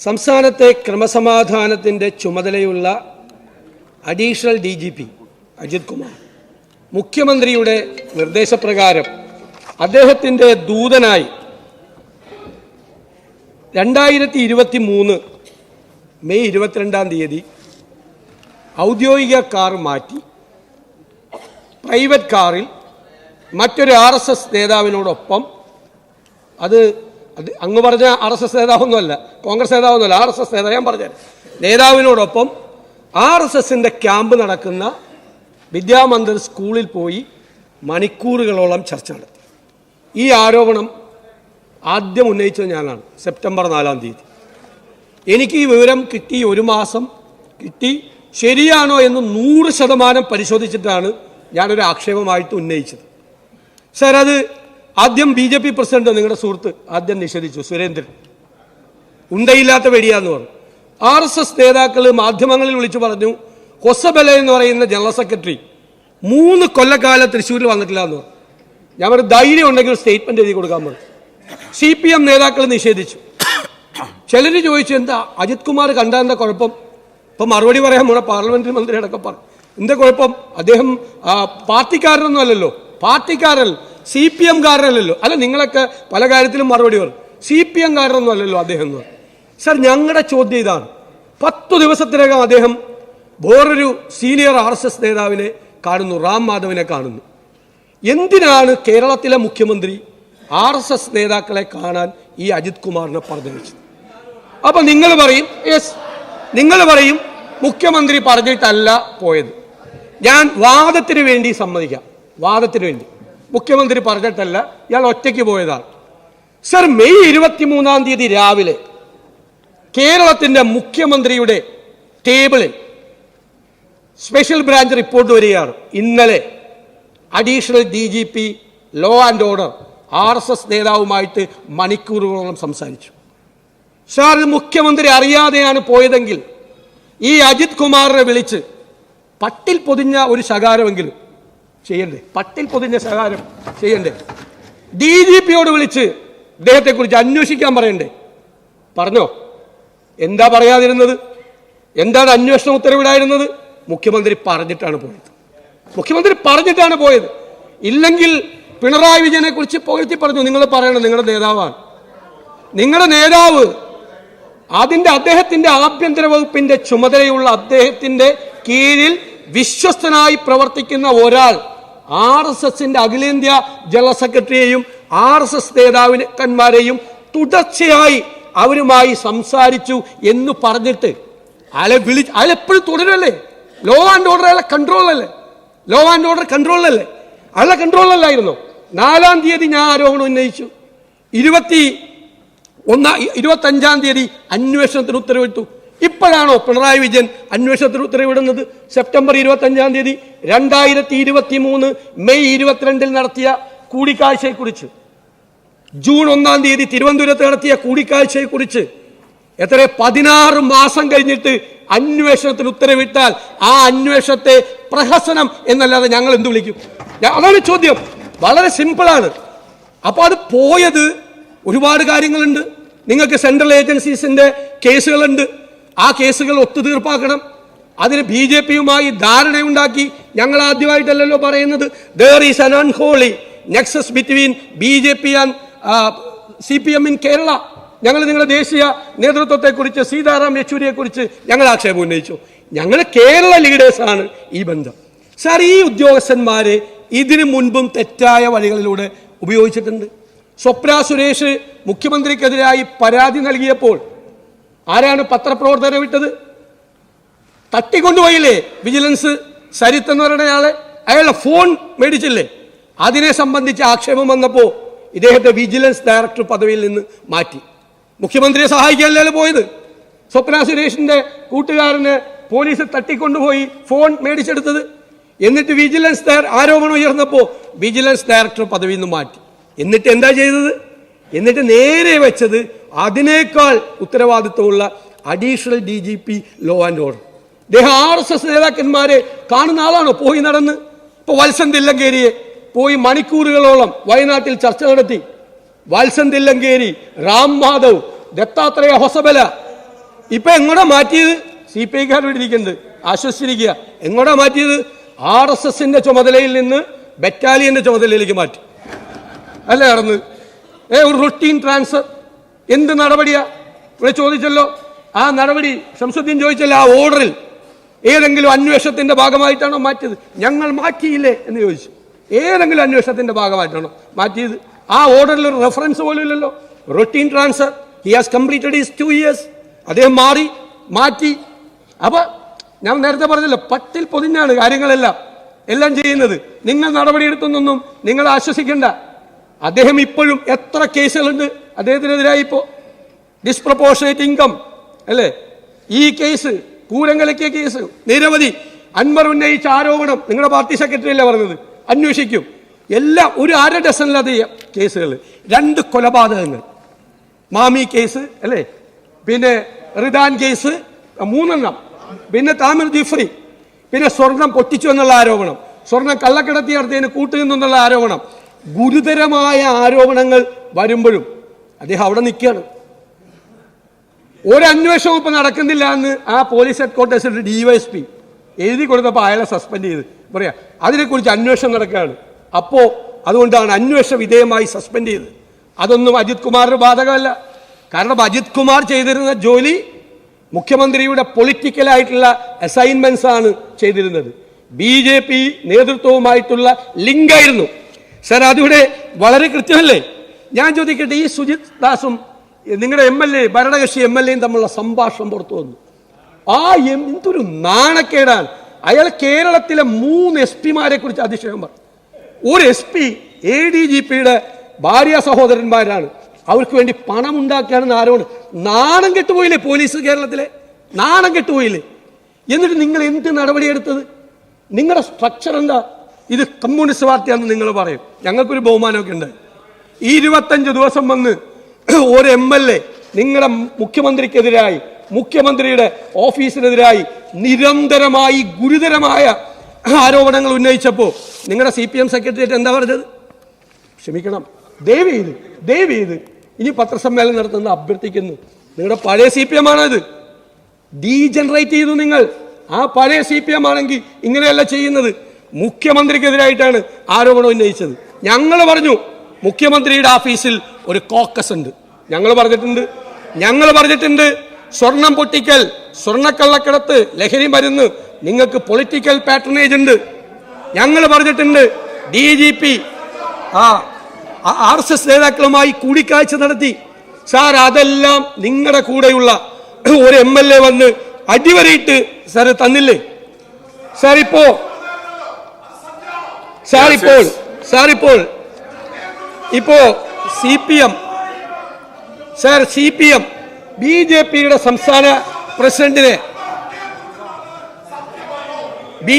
സംസ്ഥാനത്തെ ക്രമസമാധാനത്തിന്റെ ചുമതലയുള്ള additional D G P Ajith Kumar. മുഖ്യമന്ത്രിയുടെ നിർദ്ദേശപ്രകാരം അദ്ദേഹത്തിന്റെ ദൂതനായി രണ്ടായിരത്തി ഇരുപത്തി മൂന്ന് മെയ് ഇരുപത്തിരണ്ടാം തീയതി ഔദ്യോഗിക കാർ മാറ്റി. പ്രൈവറ്റ് കാറിൽ മറ്റൊരു ആർ എസ് എസ് നേതാവിനോടൊപ്പം അത് അത് അങ്ങ് പറഞ്ഞ ആർ എസ് എസ് നേതാവൊന്നുമല്ല കോൺഗ്രസ് നേതാവൊന്നുമല്ല ആർ എസ് എസ് നേതാവ് ഞാൻ പറഞ്ഞത് നേതാവിനോടൊപ്പം ആർ എസ് എസിന്റെ ക്യാമ്പ് നടക്കുന്ന വിദ്യാമന്ദിർ സ്കൂളിൽ പോയി മണിക്കൂറുകളോളം ചർച്ച നടത്തി. ഈ ആരോപണം ആദ്യം ഉന്നയിച്ചത് ഞാനാണ് സെപ്റ്റംബർ നാലാം തീയതി. എനിക്ക് ഈ വിവരം കിട്ടി ഒരു മാസം കിട്ടി ശരിയാണോ എന്ന് നൂറ് ശതമാനം പരിശോധിച്ചിട്ടാണ് ഞാനൊരു ആക്ഷേപമായിട്ട് ഉന്നയിച്ചത്. സാർ അത് ആദ്യം ബി ജെ പി പ്രസിഡന്റ് നിങ്ങളുടെ സുഹൃത്ത് ആദ്യം നിഷേധിച്ചു സുരേന്ദ്രൻ. ഉണ്ടയില്ലാത്ത വെടിയാന്ന് പറഞ്ഞു. ആർ എസ് എസ് നേതാക്കൾ മാധ്യമങ്ങളിൽ വിളിച്ചു പറഞ്ഞു ഹൊസബല എന്ന് പറയുന്ന ജനറൽ സെക്രട്ടറി മൂന്ന് കൊല്ലക്കാലം തൃശ്ശൂരിൽ വന്നിട്ടില്ല എന്ന് പറഞ്ഞു. ഞാൻ ഒരു ധൈര്യം ഉണ്ടെങ്കിൽ സ്റ്റേറ്റ്മെന്റ് എഴുതി കൊടുക്കാൻ പറഞ്ഞു. സി പി എം നേതാക്കൾ നിഷേധിച്ചു. ചിലർ ചോദിച്ചു എന്താ അജിത് കുമാർ കണ്ടാ എന്താ കുഴപ്പം? ഇപ്പം മറുപടി പറയാൻ നമ്മുടെ പാർലമെന്ററി മന്ത്രി അടക്കം പറഞ്ഞു എന്താ കുഴപ്പം? അദ്ദേഹം പാർട്ടിക്കാരനൊന്നും അല്ലല്ലോ. പാർട്ടിക്കാരൻ സി പി എംകാരനല്ലല്ലോ അല്ല നിങ്ങളൊക്കെ പല കാര്യത്തിലും മറുപടി പറയും. സി പി എംകാരനൊന്നും അല്ലല്ലോ അദ്ദേഹം എന്ന് പറഞ്ഞു സാർ ഞങ്ങളുടെ ചോദ്യം ഇതാണ്. പത്തു ദിവസത്തിനകം അദ്ദേഹം വേറൊരു സീനിയർ ആർ എസ് എസ് നേതാവിനെ കാണുന്നു റാം മാധവിനെ കാണുന്നു. എന്തിനാണ് കേരളത്തിലെ മുഖ്യമന്ത്രി ആർ എസ് എസ് നേതാക്കളെ കാണാൻ ഈ അജിത് കുമാറിനെ പറഞ്ഞയച്ചത്? അപ്പൊ നിങ്ങൾ പറയും യെസ്. നിങ്ങൾ പറയും മുഖ്യമന്ത്രി പറഞ്ഞിട്ടല്ല പോയത്. ഞാൻ വാദത്തിന് വേണ്ടി സമ്മതിക്കാം. വാദത്തിന് വേണ്ടി. മുഖ്യമന്ത്രി പറഞ്ഞിട്ടല്ല ഇയാൾ ഒറ്റയ്ക്ക് പോയതാണ്. സർ മെയ് ഇരുപത്തിമൂന്നാം തീയതി രാവിലെ കേരളത്തിന്റെ മുഖ്യമന്ത്രിയുടെ ടേബിളിൽ സ്പെഷ്യൽ ബ്രാഞ്ച് റിപ്പോർട്ട് വരികയാണ്. ഇന്നലെ additional D G P law and order R S S നേതാവുമായിട്ട് മണിക്കൂറുകളോളം സംസാരിച്ചു. സാർ മുഖ്യമന്ത്രി അറിയാതെയാണ് പോയതെങ്കിൽ ഈ അജിത് കുമാറിനെ വിളിച്ച് പട്ടിൽ പൊതിഞ്ഞ ഒരു ശകാരമെങ്കിലും ചെയ്യണ്ടേ? പട്ടിൽ പൊതിഞ്ഞ സഹകാരം ചെയ്യണ്ടേ? ഡി ജി പിയോട് വിളിച്ച് ഇദ്ദേഹത്തെക്കുറിച്ച് അന്വേഷിക്കാൻ പറയണ്ടേ? പറഞ്ഞോ? എന്താ പറയാതിരുന്നത്? എന്താണ് അന്വേഷണം ഉത്തരവിടായിരുന്നത് മുഖ്യമന്ത്രി പറഞ്ഞിട്ടാണ് പോയത്. മുഖ്യമന്ത്രി പറഞ്ഞിട്ടാണ് പോയത്. ഇല്ലെങ്കിൽ പിണറായി വിജയനെ കുറിച്ച് പുകഴ്ത്തി പറഞ്ഞു. നിങ്ങൾ പറയണം നിങ്ങളുടെ നേതാവാണ്. നിങ്ങളുടെ നേതാവ് അതിന്റെ അദ്ദേഹത്തിന്റെ ആഭ്യന്തര വകുപ്പിന്റെ ചുമതലയുള്ള അദ്ദേഹത്തിന്റെ കീഴിൽ വിശ്വസ്തനായി പ്രവർത്തിക്കുന്ന ഒരാൾ ആർ എസ് എസിന്റെ അഖിലേന്ത്യാ ജനറൽ സെക്രട്ടറിയെയും ആർ എസ് എസ് നേതാവിനന്മാരെയും തുടർച്ചയായി അവരുമായി സംസാരിച്ചു എന്ന് പറഞ്ഞിട്ട് അയാളെ വിളി അയാൾ എപ്പോഴും തുടരല്ലേ? ലോ ആൻഡ് ഓർഡർ അയാളെ കൺട്രോളല്ലേ ലോ ആൻഡ് ഓർഡർ കൺട്രോളല്ലേ അയാളെ കൺട്രോളിലല്ലായിരുന്നോ നാലാം തീയതി ഞാൻ ആരോപണം ഉന്നയിച്ചു. ഇരുപത്തി ഒന്നാം ഇരുപത്തഞ്ചാം തീയതി അന്വേഷണത്തിന് ഉത്തരവിട്ടു. ഇപ്പോഴാണോ പിണറായി വിജയൻ അന്വേഷണത്തിന് ഉത്തരവിടുന്നത്? സെപ്റ്റംബർ ഇരുപത്തഞ്ചാം തീയതി രണ്ടായിരത്തി ഇരുപത്തി മൂന്ന് മെയ് ഇരുപത്തിരണ്ടിൽ നടത്തിയ കൂടിക്കാഴ്ചയെക്കുറിച്ച്. ജൂൺ ഒന്നാം തീയതി തിരുവനന്തപുരത്ത് നടത്തിയ കൂടിക്കാഴ്ചയെക്കുറിച്ച്. എത്ര പതിനാറ് മാസം കഴിഞ്ഞിട്ട് അന്വേഷണത്തിന് ഉത്തരവിട്ടാൽ ആ അന്വേഷണത്തെ പ്രഹസനം എന്നല്ലാതെ ഞങ്ങൾ എന്ത് വിളിക്കും? അതാണ് ചോദ്യം. വളരെ സിമ്പിളാണ്. അപ്പോൾ അത് പോയത് ഒരുപാട് കാര്യങ്ങളുണ്ട്. നിങ്ങൾക്ക് സെൻട്രൽ ഏജൻസീസിന്റെ കേസുകളുണ്ട്. ആ കേസുകൾ ഒത്തുതീർപ്പാക്കണം. അതിന് ബി ജെ പിയുമായി ധാരണയുണ്ടാക്കി ഞങ്ങൾ ആദ്യമായിട്ടല്ലല്ലോ പറയുന്നത്. There is an unholy nexus between B J P and C P M in Kerala ഞങ്ങൾ നിങ്ങളുടെ ദേശീയ നേതൃത്വത്തെക്കുറിച്ച് സീതാറാം യെച്ചൂരിയെക്കുറിച്ച് ഞങ്ങൾ ആക്ഷേപം ഉന്നയിച്ചു. ഞങ്ങൾ കേരള ലീഡേഴ്സാണ് ഈ ബന്ധം. സാർ ഈ ഉദ്യോഗസ്ഥന്മാരെ ഇതിനു മുൻപും തെറ്റായ വഴികളിലൂടെ ഉപയോഗിച്ചിട്ടുണ്ട്. സ്വപ്ന സുരേഷ് മുഖ്യമന്ത്രിക്കെതിരായി പരാതി നൽകിയപ്പോൾ ആരാണ് പത്രപ്രവർത്തകരെ വിട്ടത്? തട്ടിക്കൊണ്ടുപോയില്ലേ വിജിലൻസ് സരിത്ത് എന്ന് പറയുന്ന ആളെ? അയാളുടെ ഫോൺ മേടിച്ചില്ലേ? അതിനെ സംബന്ധിച്ച് ആക്ഷേപം വന്നപ്പോൾ ഇദ്ദേഹത്തെ വിജിലൻസ് ഡയറക്ടർ പദവിയിൽ നിന്ന് മാറ്റി. മുഖ്യമന്ത്രിയെ സഹായിക്കാനല്ലേ പോയത്? സ്വപ്ന സുരേഷിന്റെ കൂട്ടുകാരന് പോലീസ് തട്ടിക്കൊണ്ടുപോയി ഫോൺ മേടിച്ചെടുത്തത്. എന്നിട്ട് വിജിലൻസ് ആരോപണം ഉയർന്നപ്പോൾ വിജിലൻസ് ഡയറക്ടർ പദവിയിൽ നിന്ന് മാറ്റി. എന്നിട്ട് എന്താ ചെയ്തത്? എന്നിട്ട് നേരെ വെച്ചത് അതിനേക്കാൾ ഉത്തരവാദിത്വമുള്ള additional D G P law and order അദ്ദേഹം ആർ എസ് എസ് നേതാക്കന്മാരെ കാണുന്ന ആളാണോ? പോയി നടന്ന്. ഇപ്പൊ വത്സൻ പോയി മണിക്കൂറുകളോളം വയനാട്ടിൽ ചർച്ച നടത്തി. വത്സൻ തില്ലങ്കേരി റാം മാധവ് ദത്താത്രേയ ഹൊസബല. ഇപ്പൊ എങ്ങോട്ടാ മാറ്റിയത്? സി പി ഐക്കാർ ഇരിക്കുന്നത്. ആശ്വസിച്ചിരിക്കുക. എങ്ങോട്ടാ മാറ്റിയത്? ആർ എസ് എസിന്റെ ചുമതലയിൽ നിന്ന് ബറ്റാലിയന്റെ ചുമതലയിലേക്ക് മാറ്റി. അല്ലേ നടന്ന് ഏ ഒരു റൊട്ടീൻ ട്രാൻസ്ഫർ എന്ത് നടപടിയാ? ഇവിടെ ചോദിച്ചല്ലോ. ആ നടപടി ശംസുദ്ദീൻ ചോദിച്ചല്ലോ ആ ഓർഡറിൽ ഏതെങ്കിലും അന്വേഷണത്തിന്റെ ഭാഗമായിട്ടാണോ മാറ്റിയത്? ഞങ്ങൾ മാറ്റിയില്ലേ എന്ന് ചോദിച്ചു. ഏതെങ്കിലും അന്വേഷണത്തിന്റെ ഭാഗമായിട്ടാണോ മാറ്റിയത്? ആ ഓർഡറിൽ ഒരു റെഫറൻസ് പോലും ഇല്ലല്ലോ. Routine transfer he has completed is two years അദ്ദേഹം മാറി മാറ്റി. അപ്പൊ ഞാൻ നേരത്തെ പറഞ്ഞല്ലോ പട്ടിൽ പൊതിഞ്ഞാണ് കാര്യങ്ങളെല്ലാം. എല്ലാം ചെയ്യുന്നത്. നിങ്ങൾ നടപടിയെടുത്തൊന്നും നിങ്ങൾ ആശ്വസിക്കേണ്ട. അദ്ദേഹം ഇപ്പോഴും എത്ര കേസുകളുണ്ട് അദ്ദേഹത്തിനെതിരായി ഇപ്പോൾ ഡിസ്പ്രപ്പോർഷനേറ്റ് ഇൻകം അല്ലേ? ഈ കേസ് പൂരങ്കലക്കിയ കേസ് നിരവധി അൻവർ ഉന്നയിച്ച ആരോപണം നിങ്ങളുടെ പാർട്ടി സെക്രട്ടറി അല്ലേ പറഞ്ഞത്? അന്വേഷിക്കും. എല്ലാം ഒരു അര ഡസനിലധികം കേസുകൾ രണ്ട് കൊലപാതകങ്ങൾ. മാമി കേസ് അല്ലേ? പിന്നെ റിദാൻ കേസ് മൂന്നെണ്ണം. പിന്നെ താമിർ ജിഫ്രി. പിന്നെ സ്വർണം പൊട്ടിച്ചു എന്നുള്ള ആരോപണം. സ്വർണം കള്ളക്കടത്തി നടത്തിയതിന് കൂട്ടുനിന്നുള്ള ആരോപണം. ഗുരുതരമായ ആരോപണങ്ങൾ വരുമ്പോഴും അദ്ദേഹം അവിടെ നിൽക്കുകയാണ്. ഒരു ഇപ്പൊ നടക്കുന്നില്ല എന്ന് ആ പോലീസ് ഹെഡ് ക്വാർട്ടേഴ്സിൽ ഡിവൈഎസ്പി എഴുതി കൊടുത്തപ്പോൾ അയാളെ സസ്പെൻഡ് ചെയ്ത്. പറയാ അതിനെക്കുറിച്ച് അന്വേഷണം നടക്കുകയാണ്. അപ്പോൾ അതുകൊണ്ടാണ് അന്വേഷണ വിധേയമായി സസ്പെൻഡ് ചെയ്തത് അതൊന്നും അജിത് കുമാറിന് ബാധകമല്ല. കാരണം അജിത് കുമാർ ചെയ്തിരുന്ന ജോലി മുഖ്യമന്ത്രിയുടെ പൊളിറ്റിക്കലായിട്ടുള്ള അസൈൻമെന്റ്സ് ആണ് ചെയ്തിരുന്നത്. ബി ജെ പി നേതൃത്വവുമായിട്ടുള്ള ലിങ്കായിരുന്നു. സാർ അതിവിടെ വളരെ കൃത്യമല്ലേ? ഞാൻ ചോദിക്കട്ടെ ഈ സുജിത് ദാസും നിങ്ങളുടെ എം എൽ എ ഭരണകക്ഷി എം എൽ എയും തമ്മിലുള്ള സംഭാഷണം പുറത്തു വന്നു. ആ എന്തൊരു നാണക്കേടാണ്. അയാൾ കേരളത്തിലെ മൂന്ന് എസ് പിമാരെ കുറിച്ച് അതിശയം പറഞ്ഞു. ഒരു S P A D G പിയുടെ ഭാര്യ സഹോദരന്മാരാണ്. അവർക്ക് വേണ്ടി പണം ഉണ്ടാക്കുകയാണെന്ന് ആരോട് നാണം കെട്ടുപോയില്ലേ പോലീസ് കേരളത്തിലെ? നാണം കെട്ടുപോയില്ലേ? എന്നിട്ട് നിങ്ങൾ എന്ത് നടപടിയെടുത്തത്? നിങ്ങളുടെ സ്ട്രക്ചർ എന്താ? ഇത് കമ്മ്യൂണിസ്റ്റ് പാർട്ടിയാണെന്ന് നിങ്ങൾ പറയും. ഞങ്ങൾക്കൊരു ബഹുമാനമൊക്കെ ഉണ്ട്. ഈ ഇരുപത്തഞ്ച് ദിവസം വന്ന് ഒരു എം എൽ എ നിങ്ങളുടെ മുഖ്യമന്ത്രിക്കെതിരായി മുഖ്യമന്ത്രിയുടെ ഓഫീസിനെതിരായി നിരന്തരമായി ഗുരുതരമായ ആരോപണങ്ങൾ ഉന്നയിച്ചപ്പോൾ നിങ്ങളുടെ സി പി എം സെക്രട്ടേറിയറ്റ് എന്താ പറഞ്ഞത്? ക്ഷമിക്കണം. ദയവ് ചെയ്ത് ദയവ് ചെയ്ത് ഇനി പത്രസമ്മേളനം നടത്തുന്ന അഭ്യർത്ഥിക്കുന്നു. നിങ്ങളുടെ പഴയ സി പി എം ആണത്. ഡീജനറേറ്റ് ചെയ്തു നിങ്ങൾ. ആ പഴയ സി പി എം ആണെങ്കിൽ ഇങ്ങനെയല്ല ചെയ്യുന്നത്. മുഖ്യമന്ത്രിക്കെതിരായിട്ടാണ് ആരോപണം ഉന്നയിച്ചത്. ഞങ്ങൾ പറഞ്ഞു മുഖ്യമന്ത്രിയുടെ ഓഫീസിൽ ഒരു കോക്കസ് ഉണ്ട്. ഞങ്ങൾ പറഞ്ഞിട്ടുണ്ട്. ഞങ്ങൾ പറഞ്ഞിട്ടുണ്ട് സ്വർണം പൊട്ടിക്കൽ സ്വർണക്കള്ളക്കിടത്ത് ലഹരി മരുന്ന് നിങ്ങൾക്ക് പൊളിറ്റിക്കൽ പാറ്റേണേജ് ഉണ്ട്. ഞങ്ങൾ പറഞ്ഞിട്ടുണ്ട് ഡി ജി പി ആ ആർ എസ് എസ് നേതാക്കളുമായി കൂടിക്കാഴ്ച നടത്തി. സാർ അതെല്ലാം നിങ്ങളുടെ കൂടെയുള്ള ഒരു എം എൽ എ വന്ന് അടിവരയിട്ട് സാർ തന്നില്ലേ? സാർ ഇപ്പോ സാർ ഇപ്പോൾ സാർ ഇപ്പോൾ ഇപ്പോ C P M sir C P M B J പിയുടെ സംസ്ഥാന പ്രസിഡന്റിനെ ബി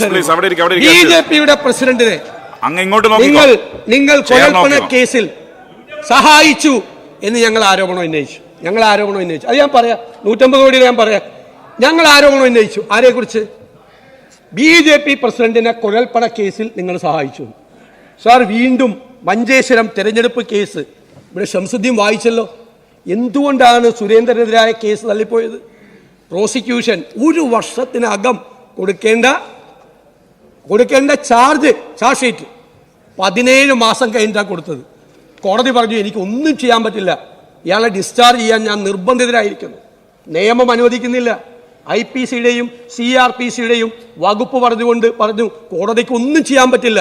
സാർ. ജെ പിയുടെ പ്രസിഡന്റിനെ നിങ്ങൾ നിങ്ങൾ കൊലപ്പണ കേസിൽ സഹായിച്ചു എന്ന് ഞങ്ങൾ ആരോപണം ഉന്നയിച്ചു. ഞങ്ങൾ ആരോപണം ഉന്നയിച്ചു. അത് ഞാൻ പറയാം. നൂറ്റമ്പത് കോടി ഞാൻ പറയാം. ഞങ്ങൾ ആരോപണം ഉന്നയിച്ചു. ആരെക്കുറിച്ച്? ബി ജെ പി പ്രസിഡന്റിനെ കൊലൽപ്പണ കേസിൽ നിങ്ങൾ സഹായിച്ചു. സാർ വീണ്ടും മഞ്ചേശ്വരം തെരഞ്ഞെടുപ്പ് കേസ്. ഇവിടെ ഷംസുദ്ദീൻ വായിച്ചല്ലോ. എന്തുകൊണ്ടാണ് സുരേന്ദ്രനെതിരായ കേസ് തള്ളിപ്പോയത്? പ്രോസിക്യൂഷൻ ഒരു വർഷത്തിനകം കൊടുക്കേണ്ട കൊടുക്കേണ്ട ചാർജ് ചാർജ് ഷീറ്റ് പതിനേഴ് മാസം കഴിഞ്ഞിട്ടാണ് കൊടുത്തത്. കോടതി പറഞ്ഞു എനിക്ക് ഒന്നും ചെയ്യാൻ പറ്റില്ല. ഇയാളെ ഡിസ്ചാർജ് ചെയ്യാൻ ഞാൻ നിർബന്ധിതരായിരിക്കുന്നു. നിയമം അനുവദിക്കുന്നില്ല. ഐ പി സിയുടെയും സി ആർ പി സിയുടെയും വകുപ്പ് പറഞ്ഞുകൊണ്ട് പറഞ്ഞു കോടതിക്ക് ഒന്നും ചെയ്യാൻ പറ്റില്ല.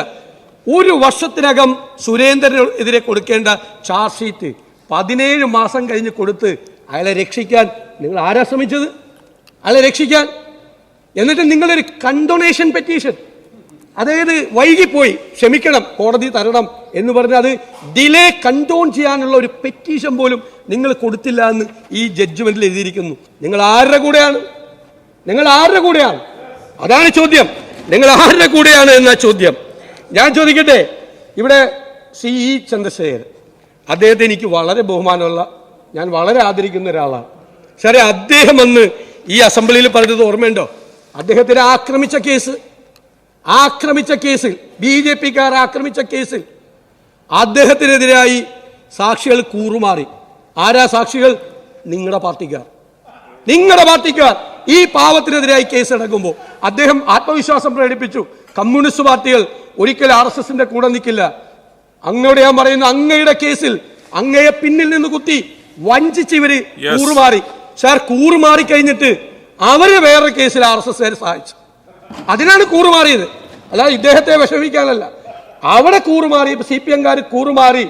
ഒരു വർഷത്തിനകം സുരേന്ദ്രന് എതിരെ കൊടുക്കേണ്ട ചാർജ് ഷീറ്റ് പതിനേഴ് മാസം കഴിഞ്ഞ് കൊടുത്ത് അയാളെ രക്ഷിക്കാൻ നിങ്ങൾ ആരാ ശ്രമിച്ചത്? അയാളെ രക്ഷിക്കാൻ. എന്നിട്ട് നിങ്ങളൊരു കണ്ടൊണേഷൻ പെറ്റീഷൻ അതായത് വൈകിപ്പോയി ക്ഷമിക്കണം കോടതി തരണം എന്ന് പറഞ്ഞ് അത് ഡിലേ കണ്ടോൺ ചെയ്യാനുള്ള ഒരു പെറ്റീഷൻ പോലും നിങ്ങൾ കൊടുത്തില്ല എന്ന് ഈ ജഡ്ജ്മെന്റിൽ എഴുതിയിരിക്കുന്നു. നിങ്ങൾ ആരുടെ കൂടെയാണ്? നിങ്ങൾ ആരുടെ കൂടെയാണ്? അതാണ് ചോദ്യം. നിങ്ങൾ ആരുടെ കൂടെയാണ് എന്ന ചോദ്യം. ഞാൻ ചോദിക്കട്ടെ? ഇവിടെ സി ഇ ചന്ദ്രശേഖരൻ. അദ്ദേഹത്തെ എനിക്ക് വളരെ ബഹുമാനമുള്ള ഞാൻ വളരെ ആദരിക്കുന്ന ഒരാളാണ്. ശരി അദ്ദേഹം അന്ന് ഈ അസംബ്ലിയിൽ പറഞ്ഞത് ഓർമ്മയുണ്ടോ? അദ്ദേഹത്തിനെ ആക്രമിച്ച കേസ് ആക്രമിച്ച കേസിൽ ബി ജെ പിക്കാർ ആക്രമിച്ച കേസിൽ അദ്ദേഹത്തിനെതിരായി സാക്ഷികൾ കൂറുമാറി. ആരാ സാക്ഷികൾ? നിങ്ങളുടെ പാർട്ടിക്കാർ. നിങ്ങളുടെ പാർട്ടിക്കാർ ഈ പാവത്തിനെതിരായി കേസെടുക്കുമ്പോൾ അദ്ദേഹം ആത്മവിശ്വാസം പ്രകടിപ്പിച്ചു. കമ്മ്യൂണിസ്റ്റ് പാർട്ടികൾ ഒരിക്കലും ആർ എസ് എസിന്റെ കൂടെ നിൽക്കില്ല. അങ്ങയുടെ ഞാൻ പറയുന്നു അങ്ങയുടെ കേസിൽ അങ്ങയെ പിന്നിൽ നിന്ന് കുത്തി വഞ്ചിച്ച് ഇവർ. കൂറുമാറി. സാർ കൂറുമാറി കഴിഞ്ഞിട്ട് അവർ വേറെ കേസിൽ ആർ എസ് എസ് സഹായിച്ചു. അതിനാണ് കൂറുമാറിയത്. അല്ലാതെ ഇദ്ദേഹത്തെ വിഷമിക്കാനല്ല. അവിടെ കൂറുമാറി സി പി എംകാർ കൂറുമാറി.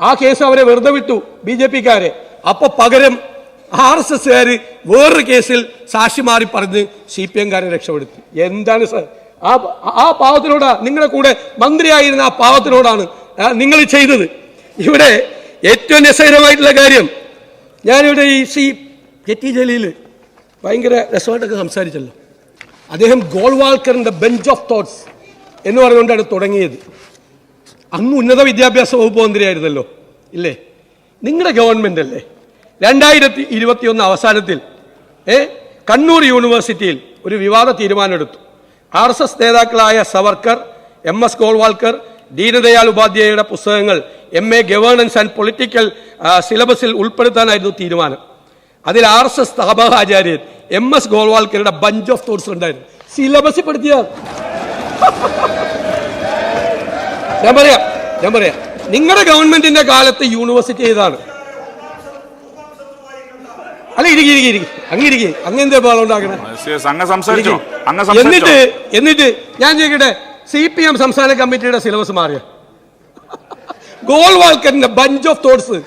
ആ കേസ് അവരെ വെറുതെ വിട്ടു ബി ജെ പിക്കാരെ. അപ്പൊ പകരം ആർ എസ് എസ്സുകാര് വേറൊരു കേസിൽ സാക്ഷി മാറി പറഞ്ഞ് സി പി എംകാരെ രക്ഷപ്പെടുത്തി. എന്താണ് സർ? ആ ആ പാവത്തിനോടാ നിങ്ങളുടെ കൂടെ മന്ത്രിയായിരുന്ന ആ പാവത്തിനോടാണ് നിങ്ങൾ ചെയ്തത്. ഇവിടെ ഏറ്റവും രസകരമായിട്ടുള്ള കാര്യം ഞാനിവിടെ ഈ സി കെ ടി ജലീൽ ഭയങ്കര രസമായിട്ടൊക്കെ സംസാരിച്ചല്ലോ. അദ്ദേഹം ഗോൾവാൾക്കറിന്റെ ബെഞ്ച് ഓഫ് തോട്ട്സ് എന്ന് പറഞ്ഞുകൊണ്ടാണ് തുടങ്ങിയത്. അന്ന് ഉന്നത വിദ്യാഭ്യാസ വകുപ്പ് മന്ത്രിയായിരുന്നല്ലോ ഇല്ലേ? നിങ്ങളുടെ ഗവൺമെന്റ് അല്ലേ? രണ്ടായിരത്തി ഇരുപത്തിയൊന്ന് അവസാനത്തിൽ ഏ? കണ്ണൂർ യൂണിവേഴ്സിറ്റിയിൽ ഒരു വിവാദ തീരുമാനമെടുത്തു. ആർ എസ് എസ് നേതാക്കളായ സവർക്കർ എം എസ് ഗോൾവാൾക്കർ ദീനദയാൽ ഉപാധ്യായയുടെ പുസ്തകങ്ങൾ M A governance and political സിലബസിൽ ഉൾപ്പെടുത്താനായിരുന്നു തീരുമാനം. അതിൽ ആർ എസ് എസ് സ്ഥാപകാചാര്യൻ എം എസ് ഗോൾവാൾക്കറുടെ ബഞ്ച് ഓഫ് തോട്ട്സ് ഉണ്ടായിരുന്നു. സിലബസിൽ പെടുത്തിയ ഞാൻ പറയാം ഞാൻ പറയാം. നിങ്ങളുടെ ഗവൺമെന്റിന്റെ കാലത്ത് യൂണിവേഴ്സിറ്റി ഏതാണ്? അല്ല ഇരിക്കി ഇരിക്കി ഇരിക്കി. അങ്ങ് ഇരിക്കി. അങ്ങ് എന്താ പാളം ഉണ്ടാക്കണേ യെസ്, അങ്ങ് സംസാരിച്ചോ? അങ്ങ് എന്നിട്ട് എന്നിട്ട് ഞാൻ ചോദിക്കട്ടെ സി പി എം സംസ്ഥാന കമ്മിറ്റിയുടെ സിലബസ് മാറിയ? ഗോൾവാൾക്കറിന്റെ ബഞ്ച് ഓഫ് തോട്ട്സ്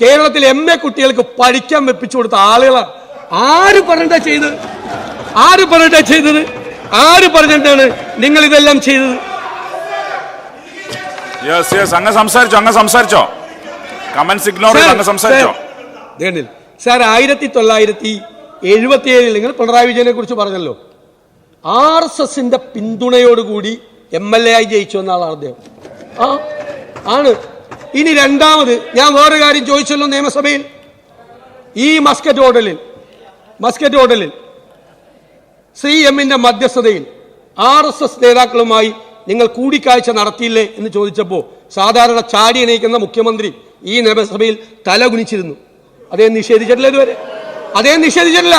കേരളത്തിലെ എം എ കുട്ടികൾക്ക് പഠിക്കാൻ വെപ്പിച്ചു കൊടുത്ത ആളുകളാണ് ആര് പറഞ്ഞിട്ടാ ചെയ്തത്? ആര് പറഞ്ഞിട്ടാ ചെയ്തത്? ആര് പറഞ്ഞിട്ടാണ് നിങ്ങൾ ഇതെല്ലാം ചെയ്തത്? യെസ് യെസ് അങ്ങ് സംസാരിച്ചോ അങ്ങ് സംസാരിച്ചോ. കമന്റ്സ് ഇഗ്നോർ ചെയ്ത് അങ്ങ് സംസാരിച്ചോ. സാർ ആയിരത്തി തൊള്ളായിരത്തി എഴുപത്തി ഏഴിൽ നിങ്ങൾ പിണറായി വിജയനെ കുറിച്ച് പറഞ്ഞല്ലോ. ആർ എസ് എസിന്റെ പിന്തുണയോടുകൂടി എം എൽ എ ആയി ജയിച്ചു എന്നാളാണ് അദ്ദേഹം. ആ ആണ്. ഇനി രണ്ടാമത് ഞാൻ വേറെ കാര്യം ചോദിച്ചല്ലോ നിയമസഭയിൽ. ഈ മസ്കറ്റ് ഹോട്ടലിൽ മസ്കറ്റ് ഹോട്ടലിൽ സി എമ്മിന്റെ മധ്യസ്ഥതയിൽ ആർ എസ് എസ് നേതാക്കളുമായി നിങ്ങൾ കൂടിക്കാഴ്ച നടത്തിയില്ലേ എന്ന് ചോദിച്ചപ്പോൾ സാധാരണ ചാടി എണീക്കുന്ന മുഖ്യമന്ത്രി ഈ നിയമസഭയിൽ തല കുനിച്ചിരുന്നു. അദ്ദേഹം നിഷേധിച്ചിട്ടില്ല ഇതുവരെ. അദ്ദേഹം നിഷേധിച്ചിട്ടില്ല.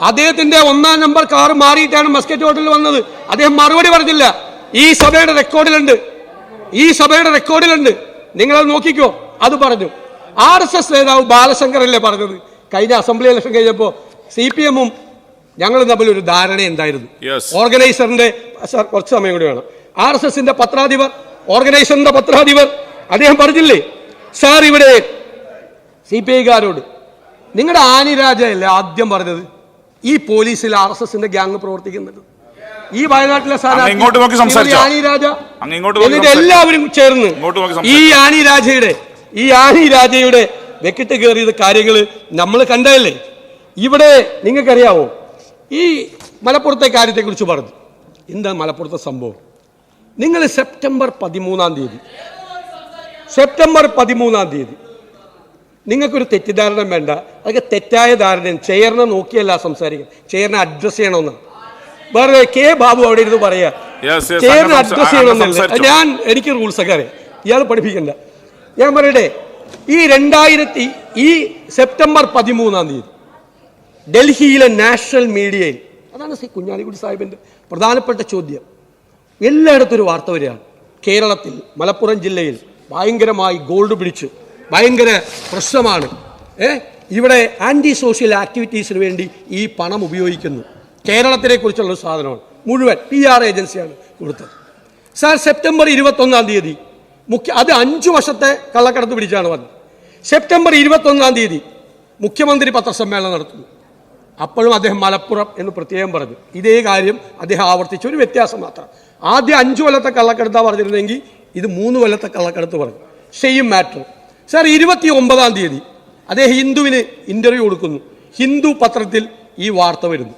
അദ്ദേഹത്തിന്റെ ഒന്നാം നമ്പർ കാർ മാറിയിട്ടാണ് മസ്കറ്റ് ഹോട്ടലിൽ വന്നത്. അദ്ദേഹം മറുപടി പറഞ്ഞില്ല. ഈ സഭയുടെ റെക്കോർഡിലുണ്ട് ഈ സഭയുടെ റെക്കോർഡിലുണ്ട് നിങ്ങളത് നോക്കിക്കോ. അത് പറഞ്ഞു. ആർ എസ് എസ് നേതാവ് ബാലശങ്കറല്ലേ പറഞ്ഞത്? കഴിഞ്ഞ അസംബ്ലി ഇലക്ഷൻ കഴിഞ്ഞപ്പോൾ സി പി എമ്മും ഞങ്ങളും തമ്മിൽ ഒരു ധാരണ എന്തായിരുന്നു. ഓർഗനൈസറിന്റെ സാർ കുറച്ച് സമയം കൂടി വേണം. ആർ എസ് എസിന്റെ പത്രാധിപർ ഓർഗനൈസറിന്റെ പത്രാധിപർ അദ്ദേഹം പറഞ്ഞില്ലേ? സാർ ഇവിടെ സി പി ഐക്കാരോട്. നിങ്ങളുടെ ആനിരാജയല്ലേ ആദ്യം പറഞ്ഞത്? ഈ പോലീസിൽ ആർ എസ് എസിന്റെ ഗ്യാങ് പ്രവർത്തിക്കുന്നത്. ഈ വയനാട്ടിലെ സ്ഥാനാർത്ഥി ഇങ്ങോട്ട് നോക്കി സംസാരിച്ചോ? ശ്രീമതി ആനി രാജ അങ്ങ് എന്നിട്ട് എല്ലാവരും ചേർന്ന് ഈ ആനിരാജയുടെ ആനി രാജയുടെ ഈ ആനിരാജയുടെ വെക്കിട്ട് കയറിയത് കാര്യങ്ങൾ നമ്മൾ കണ്ടതല്ലേ? ഇവിടെ നിങ്ങൾക്കറിയാവോ? ഈ മലപ്പുറത്തെ കാര്യത്തെക്കുറിച്ച് പറഞ്ഞു. എന്താ മലപ്പുറത്തെ സംഭവം? നിങ്ങൾ സെപ്റ്റംബർ പതിമൂന്നാം തീയതി സെപ്റ്റംബർ പതിമൂന്നാം തീയതി നിങ്ങൾക്കൊരു തെറ്റിദ്ധാരണ വേണ്ട. അതൊക്കെ തെറ്റായ ധാരണയും ചെയറിനെ നോക്കിയല്ല സംസാരിക്കുക ചെയറിനെ അഡ്രസ് ചെയ്യണമെന്ന്. വേറെ കെ ബാബു അവിടെ ഇരുന്ന് പറയാ. Yes, yes, ചെയറിനെ അഡ്രസ് ചെയ്യണമെന്നല്ല. ഞാൻ എനിക്ക് റൂൾസ് ഒക്കെ അറിയാം ഇയാൾ പഠിപ്പിക്കണ്ട. ഞാൻ പറയട്ടെ ഈ രണ്ടായിരത്തി ഈ സെപ്റ്റംബർ പതിമൂന്നാം തീയതി ഡൽഹിയിലെ നാഷണൽ മീഡിയയിൽ അതാണ് ശ്രീ കുഞ്ഞാലിക്കുട്ടി സാഹിബിന്റെ പ്രധാനപ്പെട്ട ചോദ്യം. എല്ലായിടത്തും ഒരു വാർത്ത വരികയാണ്. കേരളത്തിൽ മലപ്പുറം ജില്ലയിൽ ഭയങ്കരമായി ഗോൾഡ് പിടിച്ച് ഭയങ്കര പ്രശ്നമാണ്. ഏ? ഇവിടെ ആന്റി സോഷ്യൽ ആക്ടിവിറ്റീസിന് വേണ്ടി ഈ പണം ഉപയോഗിക്കുന്നു. കേരളത്തിനെ കുറിച്ചുള്ള സാധനമാണ്. മുഴുവൻ പി ആർ ഏജൻസിയാണ് കൊടുത്തത്. സാർ സെപ്റ്റംബർ ഇരുപത്തൊന്നാം തീയതി മുഖ്യ അത് അഞ്ചു വർഷത്തെ കള്ളക്കടത്ത് പിടിച്ചാണ് വന്നത്. സെപ്റ്റംബർ ഇരുപത്തൊന്നാം തീയതി മുഖ്യമന്ത്രി പത്രസമ്മേളനം നടത്തുന്നു. അപ്പോഴും അദ്ദേഹം മലപ്പുറം എന്ന് പ്രത്യേകം പറഞ്ഞു. ഇതേ കാര്യം അദ്ദേഹം ആവർത്തിച്ച ഒരു വ്യത്യാസം മാത്രം. ആദ്യം അഞ്ചു കൊല്ലത്തെ കള്ളക്കടത്താണ് പറഞ്ഞിരുന്നെങ്കിൽ ഇത് മൂന്ന് കൊല്ലത്തെ കള്ളക്കടത്ത് പറഞ്ഞു. സെയിം മാറ്റർ സാർ ഇരുപത്തി ഒമ്പതാം തീയതി അദ്ദേഹം ഹിന്ദുവിന് ഇന്റർവ്യൂ കൊടുക്കുന്നു. ഹിന്ദു പത്രത്തിൽ ഈ വാർത്ത വരുന്നു.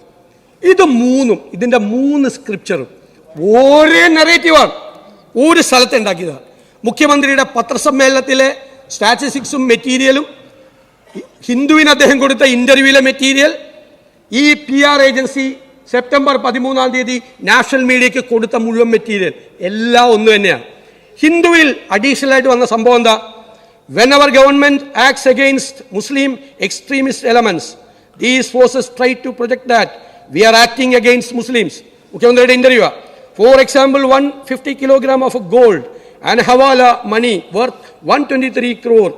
ഇത് മൂന്നും ഇതിന്റെ മൂന്ന് സ്ക്രിപ്ചറും ഒരേ നെറേറ്റീവാണ് ഒരു സ്ഥലത്ത് ഉണ്ടാക്കിയതാണ്. മുഖ്യമന്ത്രിയുടെ പത്രസമ്മേളനത്തിലെ സ്റ്റാറ്റിസ്റ്റിക്സും മെറ്റീരിയലും ഹിന്ദുവിന് അദ്ദേഹം കൊടുത്ത ഇന്റർവ്യൂവിലെ മെറ്റീരിയൽ ഈ പി ആർ ഏജൻസി സെപ്റ്റംബർ പതിമൂന്നാം തീയതി നാഷണൽ മീഡിയയ്ക്ക് കൊടുത്ത മുഴുവൻ മെറ്റീരിയൽ എല്ലാം ഒന്ന് തന്നെയാണ്. ഹിന്ദുവിൽ അഡീഷണൽ ആയിട്ട് വന്ന സംഭവം എന്താ? When our government acts against Muslim extremist elements These forces try to project that we are acting against Muslims. മുഖ്യമന്ത്രിയുടെ interview for example one fifty kilogram of gold and hawala money worth one twenty three crore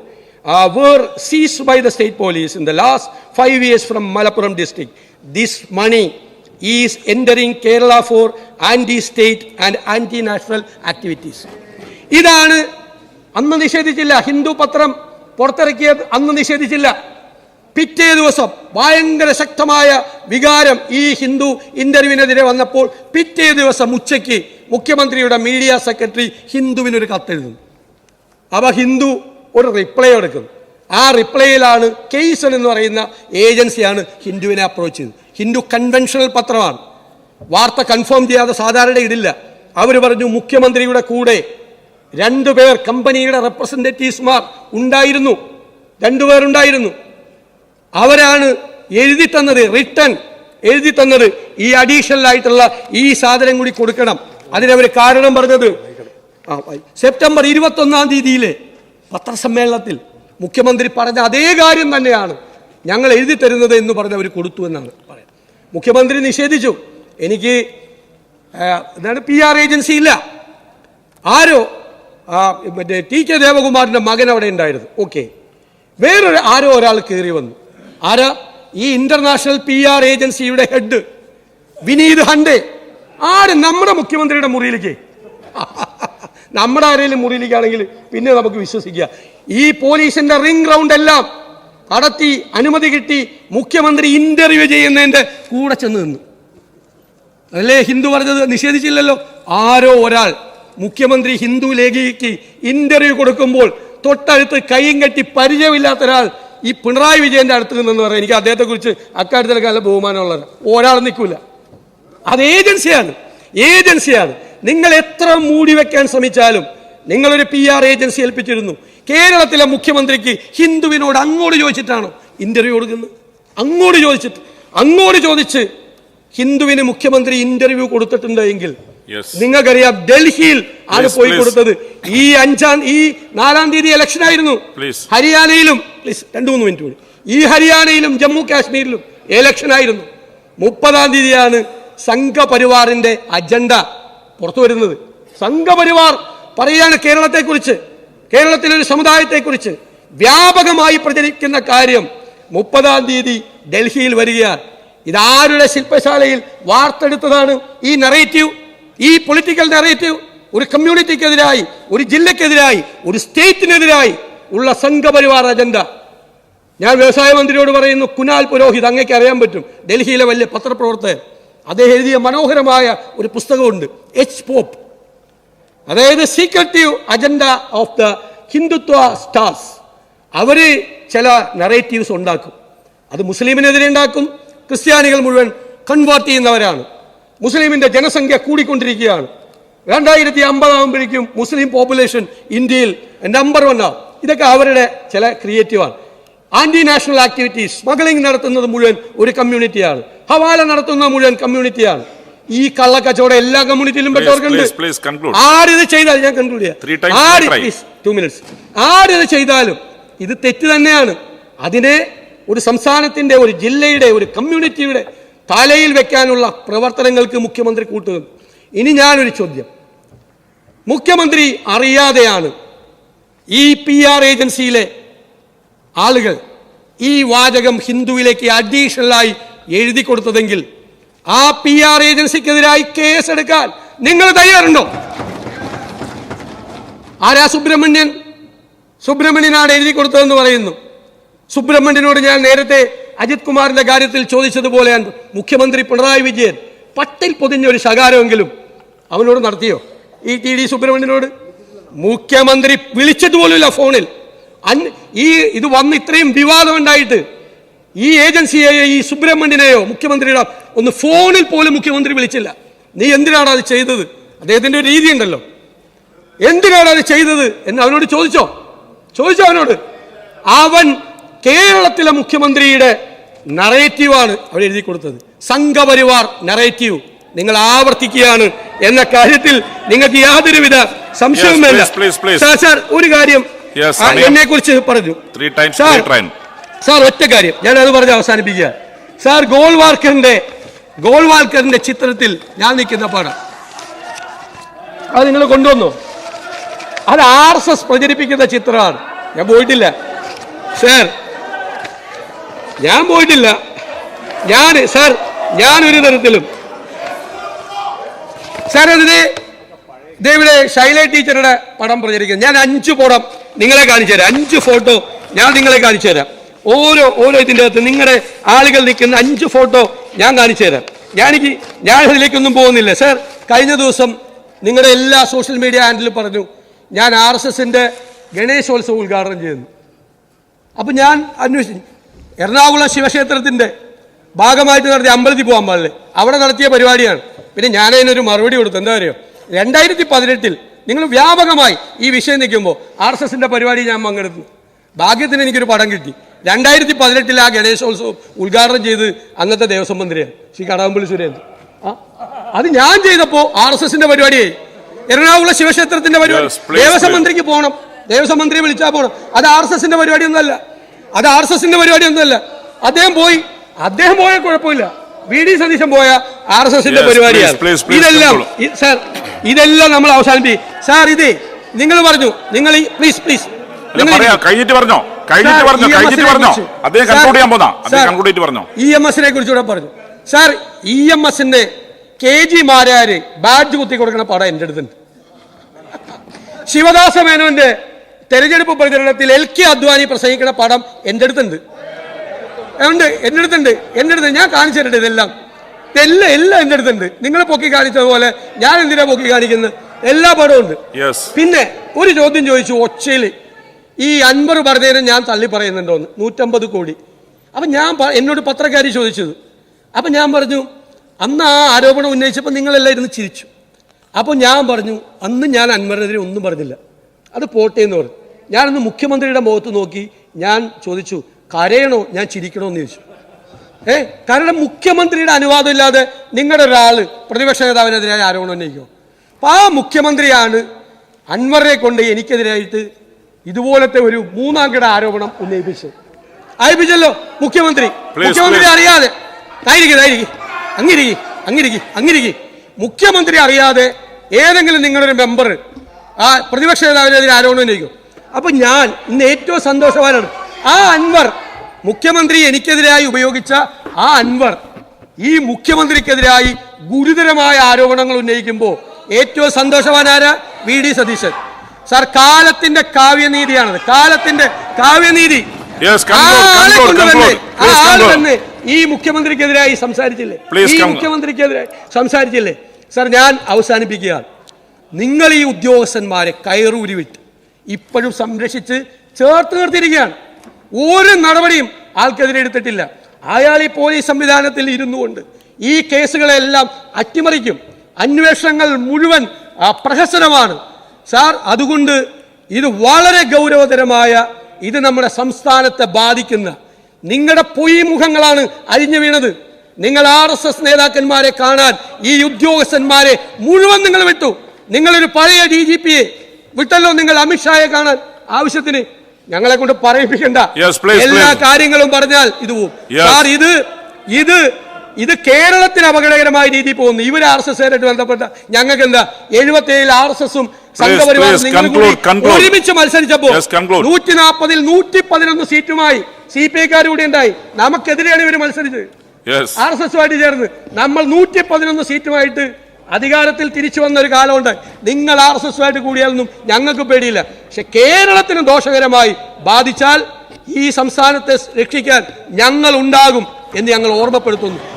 were seized by the state police in the last five years from Malappuram district. This money is entering Kerala for anti-state and anti-national activities. ഇതാണ് അന്ന് നിഷേധിച്ചില്ല. ഹിന്ദു പത്രം പുറത്തിറക്കിയത് അന്ന് നിഷേധിച്ചില്ല. പിറ്റേ ദിവസം ഭയങ്കര ശക്തമായ വികാരം ഈ ഹിന്ദു ഇന്റർവ്യൂവിനെതിരെ വന്നപ്പോൾ പിറ്റേ ദിവസം ഉച്ചയ്ക്ക് മുഖ്യമന്ത്രിയുടെ മീഡിയ സെക്രട്ടറി ഹിന്ദുവിനൊരു കത്തെഴുതുന്നു അവ ഹിന്ദു ഒരു റിപ്ലൈ എടുക്കും. ആ റിപ്ലൈയിലാണ് കെയ്സൺ എന്ന് പറയുന്ന ഏജൻസിയാണ് ഹിന്ദുവിനെ അപ്രോച്ച് ചെയ്തത്. ഹിന്ദു കൺവെൻഷണൽ പത്രമാണ്. വാർത്ത കൺഫേം ചെയ്യാതെ സാധാരണ ഇടില്ല. അവർ പറഞ്ഞു മുഖ്യമന്ത്രിയുടെ കൂടെ രണ്ടുപേർ കമ്പനിയുടെ റെപ്രസെന്റേറ്റീവ്സ്മാർ ഉണ്ടായിരുന്നു. രണ്ടുപേരുണ്ടായിരുന്നു അവരാണ് എഴുതി തന്നത് റിട്ടേൺ എഴുതി തന്നത് ഈ അഡീഷണൽ ആയിട്ടുള്ള ഈ സാധനം കൂടി കൊടുക്കണം. അതിനവർ കാരണം പറഞ്ഞത് സെപ്റ്റംബർ ഇരുപത്തി ഒന്നാം തീയതിയിലെ പത്രസമ്മേളനത്തിൽ മുഖ്യമന്ത്രി പറഞ്ഞ അതേ കാര്യം തന്നെയാണ് ഞങ്ങൾ എഴുതി തരുന്നത് എന്ന് പറഞ്ഞ് അവർ കൊടുത്തു എന്നാണ് മുഖ്യമന്ത്രി നിഷേധിച്ചു. എനിക്ക് എന്താണ് പി ആർ ഏജൻസി ഇല്ല. ആരോ ആ, മറ്റേ ടി കെ ദേവകുമാറിന്റെ മകൻ അവിടെ ഉണ്ടായിരുന്നു. ഓക്കെ വേറൊരു ആരോ ഒരാൾ കയറി വന്നു. ആരാ? ഈ ഇന്റർനാഷണൽ പി ആർ ഏജൻസിയുടെ ഹെഡ് വിനീത് ഹണ്ടേ. ആര് നമ്മുടെ മുഖ്യമന്ത്രിയുടെ മുറിയിലേക്ക്? നമ്മുടെ ആരെങ്കിലും മുറിയിലേക്കാണെങ്കിൽ പിന്നെ നമുക്ക് വിശ്വസിക്കാം ഈ പോലീസിന്റെ റിംഗ് റൗണ്ട് എല്ലാം നടത്തി അനുമതി കിട്ടി മുഖ്യമന്ത്രി ഇന്റർവ്യൂ ചെയ്യുന്നതിന്റെ കൂടെ ചെന്ന് നിന്നു. അല്ലേ ഹിന്ദു പറഞ്ഞത് നിഷേധിച്ചില്ലല്ലോ? ആരോ ഒരാൾ. മുഖ്യമന്ത്രി ഹിന്ദു ലേഖിക്ക് ഇന്റർവ്യൂ കൊടുക്കുമ്പോൾ തൊട്ടടുത്ത് കൈയും കെട്ടി പരിചയമില്ലാത്ത ഒരാൾ ഈ പിണറായി വിജയന്റെ അടുത്ത് നിന്നെന്ന് പറയാം എനിക്ക് അദ്ദേഹത്തെ കുറിച്ച് അക്കാര്യത്തിലൊക്കെ നല്ല ബഹുമാനമുള്ളത് ഒരാൾ നിൽക്കില്ല അത് ഏജൻസിയാണ്. ഏജൻസിയാണ്. നിങ്ങൾ എത്ര മൂടി വെക്കാൻ ശ്രമിച്ചാലും നിങ്ങളൊരു പി ആർ ഏജൻസി ഏൽപ്പിച്ചിരുന്നു. കേരളത്തിലെ മുഖ്യമന്ത്രിക്ക് ഹിന്ദുവിനോട് അങ്ങോട്ട് ചോദിച്ചിട്ടാണോ ഇന്റർവ്യൂ കൊടുക്കുന്നത്? അങ്ങോട്ട് ചോദിച്ചിട്ട് അങ്ങോട്ട് ചോദിച്ച് ഹിന്ദുവിന് മുഖ്യമന്ത്രി ഇന്റർവ്യൂ കൊടുത്തിട്ടുണ്ട് എങ്കിൽ Yes. നിങ്ങൾക്കറിയാം ഡൽഹിയിൽ ആണ് പോയി. കൊടുത്തത്. ഈ അഞ്ചാം ഈ നാലാം തീയതി ഇലക്ഷൻ ആയിരുന്നു. ഹരിയാനയിലും പ്ലീസ് രണ്ടു മൂന്ന് മിനിറ്റ് കൂടി. ഈ ഹരിയാനയിലും ജമ്മു കാശ്മീരിലും ഇലക്ഷൻ ആയിരുന്നു. മുപ്പതാം തീയതിയാണ് സംഘപരിവാറിന്റെ അജണ്ട പുറത്തു വരുന്നത്. സംഘപരിവാർ പറയാണ് കേരളത്തെക്കുറിച്ച് കേരളത്തിലെ ഒരു സമുദായത്തെക്കുറിച്ച്. വ്യാപകമായി പ്രചരിക്കുന്ന കാര്യം മുപ്പതാം തീയതി ഡൽഹിയിൽ വരികയാണ്. ഇതാരുടെ ശില്പശാലയിൽ വാർത്തെടുത്തതാണ് ഈ നെറേറ്റീവ് ഈ പൊളിറ്റിക്കൽ നെറേറ്റീവ് ഒരു കമ്മ്യൂണിറ്റിക്കെതിരായി ഒരു ജില്ലക്കെതിരായി ഒരു സ്റ്റേറ്റിനെതിരായി ഉള്ള സംഘപരിവാർ അജണ്ട ഞാൻ വ്യവസായ മന്ത്രിയോട് പറയുന്നു കുനാൽ പുരോഹിത് അങ്ങേക്ക് അറിയാൻ പറ്റും. ഡൽഹിയിലെ വലിയ പത്രപ്രവർത്തകൻ. അദ്ദേഹം എഴുതിയ മനോഹരമായ ഒരു പുസ്തകമുണ്ട് എച്ച് പോപ്പ് അതായത് secretive agenda of the Hindutva stars അവർ ചില നറേറ്റീവ്സ് ഉണ്ടാക്കും. അത് മുസ്ലിമിനെതിരെ ഉണ്ടാക്കും ക്രിസ്ത്യാനികൾ മുഴുവൻ കൺവേർട്ട് ചെയ്യുന്നവരാണ്. മുസ്ലിമിന്റെ ജനസംഖ്യ കൂടിക്കൊണ്ടിരിക്കുകയാണ്. രണ്ടായിരത്തി അമ്പതാകുമ്പോഴേക്കും മുസ്ലിം പോപ്പുലേഷൻ ഇന്ത്യയിൽ നമ്പർ വൺ ആവും ഇതൊക്കെ അവരുടെ ചില ക്രിയേറ്റീവാണ് ആന്റി നാഷണൽ ആക്ടിവിറ്റീസ് സ്മഗ്ലിംഗ് നടത്തുന്നത് മുഴുവൻ ഒരു കമ്മ്യൂണിറ്റിയാണ് ഹവാല നടത്തുന്നത് മുഴുവൻ കമ്മ്യൂണിറ്റിയാണ് ഈ കള്ളക്കച്ചവടം എല്ലാ കമ്മ്യൂണിറ്റിയിലും പെട്ടവർക്കുണ്ട്. ആരിത് ചെയ്താൽ ഞാൻ കൺക്ലൂഡ് ചെയ്യാം. ആര്. Two minutes. ആരിത് ചെയ്താലും ഇത് തെറ്റ് തന്നെയാണ്. അതിനെ ഒരു സംസ്ഥാനത്തിന്റെ ഒരു ജില്ലയുടെ ഒരു കമ്മ്യൂണിറ്റിയുടെ തലയിൽ വെക്കാനുള്ള പ്രവർത്തനങ്ങൾക്ക് മുഖ്യമന്ത്രി കൂട്ടുന്നു ഇനി ഞാനൊരു ചോദ്യം. മുഖ്യമന്ത്രി അറിയാതെയാണ് ഈ പി ആർ ഏജൻസിയിലെ ആളുകൾ ഈ വാചകം ഹിന്ദുവിലേക്ക് അഡീഷണലായി എഴുതി കൊടുത്തതെങ്കിൽ ആ പി ആർ ഏജൻസിക്കെതിരായി കേസെടുക്കാൻ നിങ്ങൾ തയ്യാറുണ്ടോ? ആരാ സുബ്രഹ്മണ്യൻ? സുബ്രഹ്മണ്യനാണ് എഴുതി കൊടുത്തതെന്ന് പറയുന്നു. സുബ്രഹ്മണ്യനോട് ഞാൻ നേരത്തെ അജിത് കുമാറിന്റെ കാര്യത്തിൽ ചോദിച്ചതുപോലെയാണ് മുഖ്യമന്ത്രി പിണറായി വിജയൻ പട്ടിൽ പൊതിഞ്ഞ ഒരു ശകാരമെങ്കിലും അവനോട് നടത്തിയോ? ഈ ടി ഡി സുബ്രഹ്മണ്യനോട്? മുഖ്യമന്ത്രി വിളിച്ചതുപോലുമില്ല ഫോണിൽ. ഈ ഇത് വന്ന് ഇത്രയും വിവാദം ഉണ്ടായിട്ട് ഈ ഏജൻസിയെയോ ഈ സുബ്രഹ്മണ്യനെയോ മുഖ്യമന്ത്രിയുടെ ഒന്ന് ഫോണിൽ പോലും മുഖ്യമന്ത്രി വിളിച്ചില്ല. നീ എന്തിനാണ് അത് ചെയ്തത്? അദ്ദേഹത്തിന്റെ ഒരു രീതി ഉണ്ടല്ലോ. എന്തിനാണ് അത് ചെയ്തത് എന്ന് അവനോട് ചോദിച്ചോ? ചോദിച്ചോ അവനോട്? അവൻ കേരളത്തിലെ മുഖ്യമന്ത്രിയുടെ നറേറ്റീവാണ് അവർ എഴുതി കൊടുത്തത്. സംഘപരിവാർ നറേറ്റീവ്. നിങ്ങൾ ആവർത്തിക്കുകയാണ് എന്ന കാര്യത്തിൽ നിങ്ങൾക്ക് യാതൊരുവിധ സംശയവും വേണ്ട. സാർ സാർ ഒരു കാര്യം. എന്നെ കുറിച്ച് പറഞ്ഞു. സാർ ഒറ്റ കാര്യം. ഞാൻ അത് പറഞ്ഞ് അവസാനിപ്പിക്കുക. സാർ ഗോൾവാൾക്കറിന്റെ ഗോൾവാൾക്കറിന്റെ ചിത്രത്തിൽ ഞാൻ നിൽക്കുന്ന പാടാം. അത് നിങ്ങൾ കൊണ്ടുവന്നു? അത് ആർ എസ് എസ് പ്രചരിപ്പിക്കുന്ന ചിത്രമാണ്. ഞാൻ പോയിട്ടില്ല. സാർ ഞാൻ പോയിട്ടില്ല. ഞാൻ സാർ ഞാൻ ഒരു തരത്തിലും സാർ അതിന് ഇതേവിടെ ശൈല ടീച്ചറുടെ പടം പ്രചരിക്കുന്നത് ഞാൻ അഞ്ച് പടം നിങ്ങളെ കാണിച്ചു തരാം. അഞ്ച് ഫോട്ടോ ഞാൻ നിങ്ങളെ കാണിച്ചു തരാം. ഓരോ ഓരോ ഇതിന്റെ അകത്ത് നിങ്ങളുടെ ആളുകൾ നിൽക്കുന്ന അഞ്ച് ഫോട്ടോ ഞാൻ കാണിച്ചു തരാം. ഞാനെനിക്ക് ഞാൻ അതിലേക്കൊന്നും പോകുന്നില്ല. സാർ കഴിഞ്ഞ ദിവസം നിങ്ങളുടെ എല്ലാ സോഷ്യൽ മീഡിയ ഹാൻഡിലും പറഞ്ഞു ഞാൻ ആർ എസ് എസിന്റെ ഗണേശോത്സവം ഉദ്ഘാടനം ചെയ്യുന്നു. അപ്പം ഞാൻ അന്വേഷിച്ചു എറണാകുളം ശിവക്ഷേത്രത്തിന്റെ ഭാഗമായിട്ട് നടത്തിയ അമ്പലത്തിൽ പോകാൻ പാടില്ലേ? അവിടെ നടത്തിയ പരിപാടിയാണ്. പിന്നെ ഞാൻ അതിനൊരു മറുപടി കൊടുത്തു. എന്താ പറയുക രണ്ടായിരത്തി പതിനെട്ടിൽ നിങ്ങൾ വ്യാപകമായി ഈ വിഷയം നിൽക്കുമ്പോൾ ആർ എസ് എസിന്റെ പരിപാടി ഞാൻ പങ്കെടുത്തു. ഭാഗ്യത്തിന് എനിക്കൊരു പടം കിട്ടി. രണ്ടായിരത്തി പതിനെട്ടിൽ ആ ഗണേശോത്സവം ഉദ്ഘാടനം ചെയ്ത് അന്നത്തെ ദേവസ്വം മന്ത്രിയാണ് ശ്രീ കടകംപള്ളി സുരേന്ദ്രൻ. അത് ഞാൻ ചെയ്തപ്പോൾ ആർ എസ് എസിന്റെ പരിപാടിയായി. എറണാകുളം ശിവക്ഷേത്രത്തിന്റെ പരിപാടി. ദേവസ്വം മന്ത്രിക്ക് പോകണം ദേവസ്വം മന്ത്രിയെ വിളിച്ചാൽ പോകണം അത് ആർ എസ് എസിന്റെ പരിപാടിയൊന്നുമല്ല. അത് ആർ എസ് എസിന്റെ പരിപാടി ഒന്നുമല്ല അദ്ദേഹം പോയി. അദ്ദേഹം പോയ കുഴപ്പമില്ല. വി ഡി സതീശൻ പോയ ആർ എസ് എസിന്റെ പരിപാടിയാണ്. ഇതെല്ലാം സാർ ഇതെല്ലാം നമ്മൾ അവസാനിപ്പിക്കും. സാർ ഇതേ നിങ്ങൾ പറഞ്ഞു. നിങ്ങൾ ഈ പ്ലീസ് പ്ലീസ് അല്ല, പറയാ. കഴിഞ്ഞിട്ട് പറഞ്ഞോ? കഴിഞ്ഞിട്ട് പറഞ്ഞോ? കഴിഞ്ഞിട്ട് പറഞ്ഞോ? അദ്ദേഹം കൺക്ലൂഡ് ചെയ്യാൻ പോന്നാ? അദ്ദേഹം കൺക്ലൂഡ് ചെയ്തിട്ട് പറഞ്ഞോ? ഇ എം എസിനെ കുറിച്ച് പറഞ്ഞു. സാർ ഇ എം എസിന്റെ കെ ജി മാരാര് ബാഡ്ജ് കുത്തി കൊടുക്കുന്ന പടം എന്റെ അടുത്തുണ്ട്. ശിവദാസ മേനോന്റെ തെരഞ്ഞെടുപ്പ് പ്രചരണത്തിൽ എൽ കെ അദ്വാനി പ്രസംഗിക്കുന്ന പടം എന്റെ അടുത്തുണ്ട്. ഉണ്ട് എന്റെ അടുത്തുണ്ട് എന്റെ അടുത്ത് ഞാൻ കാണിച്ചിട്ടുണ്ട് ഇതെല്ലാം. എല്ലാം എല്ലാം എന്റെ അടുത്തുണ്ട്. നിങ്ങൾ പൊക്കി കാണിച്ചതുപോലെ ഞാൻ എന്തിനാ പൊക്കി കാണിക്കുന്നത്? എല്ലാ പടവും ഉണ്ട്. പിന്നെ ഒരു ചോദ്യം ചോദിച്ചു ഒച്ചയിൽ. ഈ അൻപത് പറഞ്ഞതിന് ഞാൻ തള്ളി പറയുന്നുണ്ടോന്ന് നൂറ്റമ്പത് കോടി. അപ്പം ഞാൻ എന്നോട് പത്രക്കാരി ചോദിച്ചത്. അപ്പം ഞാൻ പറഞ്ഞു അന്ന് ആ ആരോപണം ഉന്നയിച്ചപ്പോൾ നിങ്ങളെല്ലാം ഇരുന്ന് ചിരിച്ചു. അപ്പോൾ ഞാൻ പറഞ്ഞു അന്ന് ഞാൻ അൻവറിനെതിരെ ഒന്നും പറഞ്ഞില്ല. അത് പോട്ടെ എന്ന് പറഞ്ഞു. ഞാനന്ന് മുഖ്യമന്ത്രിയുടെ മുഖത്ത് നോക്കി ഞാൻ ചോദിച്ചു കരയണോ? ഞാൻ ചിരിക്കണോ? എന്ന് ചോദിച്ചു. ഏ കാരണം മുഖ്യമന്ത്രിയുടെ അനുവാദം ഇല്ലാതെ നിങ്ങളുടെ ഒരാൾ പ്രതിപക്ഷ നേതാവിനെതിരായ ആരോപണം ഉന്നയിക്കോ അപ്പം ആ മുഖ്യമന്ത്രിയാണ് അൻവറിനെ കൊണ്ട് എനിക്കെതിരായിട്ട് ഇതുപോലത്തെ ഒരു മൂന്നാം കിട ആരോപണം ഉന്നയിപ്പിച്ചത്. അയപ്പിച്ചല്ലോ മുഖ്യമന്ത്രി. മുഖ്യമന്ത്രി അറിയാതെ. ആയിരിക്കും അങ്ങിരിക്കും അങ്ങിരിക്കും അങ്ങിരിക്കും മുഖ്യമന്ത്രി അറിയാതെ ഏതെങ്കിലും നിങ്ങളൊരു മെമ്പർ ആ പ്രതിപക്ഷ നേതാവിനെതിരെ ആരോപണം ഉന്നയിക്കും. അപ്പൊ ഞാൻ ഇന്ന് ഏറ്റവും സന്തോഷവാനാണ്. ആ അൻവർ മുഖ്യമന്ത്രി എനിക്കെതിരായി ഉപയോഗിച്ച ആ അൻവർ ഈ മുഖ്യമന്ത്രിക്കെതിരായി ഗുരുതരമായ ആരോപണങ്ങൾ ഉന്നയിക്കുമ്പോൾ ഏറ്റവും സന്തോഷവാനാരാ വി ഡി സതീശൻ. സാർ കാലത്തിന്റെ കാവ്യനീതിയാണത്. കാലത്തിന്റെ കാവ്യനീതി. തന്നെ ഈ മുഖ്യമന്ത്രിക്കെതിരായി സംസാരിച്ചില്ലേ? ഈ. മുഖ്യമന്ത്രിക്കെതിരായി സംസാരിച്ചില്ലേ? സാർ ഞാൻ അവസാനിപ്പിക്കുകയാണ്. നിങ്ങൾ ഈ ഉദ്യോഗസ്ഥന്മാരെ കയറൂരി വിട്ട് ഇപ്പോഴും സംരക്ഷിച്ച് ചേർത്ത് നിർത്തിയിരിക്കുകയാണ്. ഒരു നടപടിയും ആൾക്കെതിരെ എടുത്തിട്ടില്ല. അയാൾ ഈ പോലീസ് സംവിധാനത്തിൽ ഇരുന്നു കൊണ്ട് ഈ കേസുകളെല്ലാം അട്ടിമറിക്കും. അന്വേഷണങ്ങൾ മുഴുവൻ പ്രഹസനമാണ്. സാർ അതുകൊണ്ട് ഇത് വളരെ ഗൗരവതരമായ ഇത് നമ്മുടെ സംസ്ഥാനത്തെ ബാധിക്കുന്ന നിങ്ങളുടെ പൊയ് മുഖങ്ങളാണ് അഴിഞ്ഞു വീണത്. നിങ്ങൾ ആർ നേതാക്കന്മാരെ കാണാൻ ഈ ഉദ്യോഗസ്ഥന്മാരെ മുഴുവൻ നിങ്ങൾ വിട്ടു. നിങ്ങളൊരു പഴയ ഡി ജി പിയെ വിട്ടല്ലോ നിങ്ങൾ അമിത്ഷായെ കാണാൻ ആവശ്യത്തിന്. ഞങ്ങളെ കൊണ്ട് പറയിപ്പിക്കണ്ട. എല്ലാ കാര്യങ്ങളും പറഞ്ഞാൽ ഇത് പോവും. സാർ ഇത് ഇത് ഇത് കേരളത്തിന് അപകടകരമായ രീതിയിൽ പോകുന്നു ഇവർ ആർ എസ് എസ് ബന്ധപ്പെട്ട ഞങ്ങൾക്ക് എന്താ? എഴുപത്തി ഏഴിൽ ആർ എസ് എസും സംഘപരിവാറും. ഒരുമിച്ച് മത്സരിച്ചപ്പോ Yes, conclude. നൂറ്റി നാൽപ്പതിൽ നൂറ്റി പതിനൊന്ന് സീറ്റുമായി സി പി ഐക്കാർ കൂടി ഉണ്ടായി. നമുക്കെതിരെയാണ് ഇവർ മത്സരിച്ചത്. ആർ എസ് എസുമായിട്ട് ചേർന്ന് നമ്മൾ നൂറ്റി പതിനൊന്ന് സീറ്റുമായിട്ട് അധികാരത്തിൽ തിരിച്ചു വന്ന ഒരു കാലമുണ്ട്. നിങ്ങൾ ആർ എസ് എസുമായിട്ട് കൂടിയാലൊന്നും ഞങ്ങൾക്ക് പേടിയില്ല. പക്ഷെ കേരളത്തിന് ദോഷകരമായി ബാധിച്ചാൽ ഈ സംസ്ഥാനത്തെ രക്ഷിക്കാൻ ഞങ്ങൾ ഉണ്ടാകും എന്ന് ഞങ്ങൾ ഓർമ്മപ്പെടുത്തുന്നു.